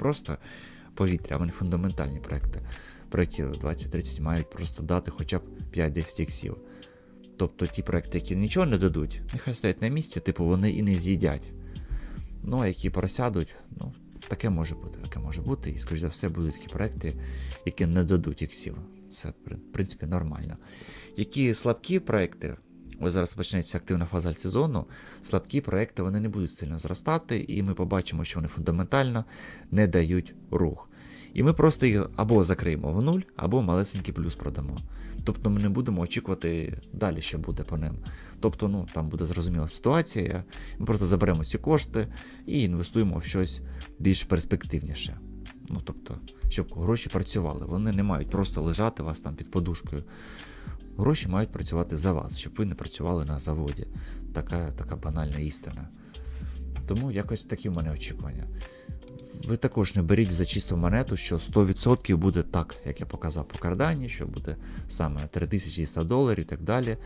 просто повітря, а вони фундаментальні проекти, про які 2030 мають просто дати хоча б 5-10 іксів. Тобто ті проекти, які нічого не дадуть, нехай стоять на місці, типу вони і не з'їдять. Ну, а які просядуть, ну, таке може бути, таке може бути. І, скоріш за все, будуть такі проекти, які не дадуть іксів. Це, в принципі, нормально. Які слабкі проекти, ось зараз почнеться активна фаза сезону, слабкі проекти вони не будуть сильно зростати, і ми побачимо, що вони фундаментально не дають рух. І ми просто їх або закриємо в нуль, або малесенький плюс продамо. Тобто ми не будемо очікувати далі, що буде по ним. Тобто, ну там буде зрозуміла ситуація. Ми просто заберемо ці кошти і інвестуємо в щось більш перспективніше. Ну тобто, щоб гроші працювали. Вони не мають просто лежати у вас там під подушкою. Гроші мають працювати за вас, щоб ви не працювали на заводі. Така, така банальна істина. Тому якось такі в мене очікування. Ви також не беріть за чисту монету, що 100% буде так, як я показав по кардані, що буде саме 3100 доларів і так далі.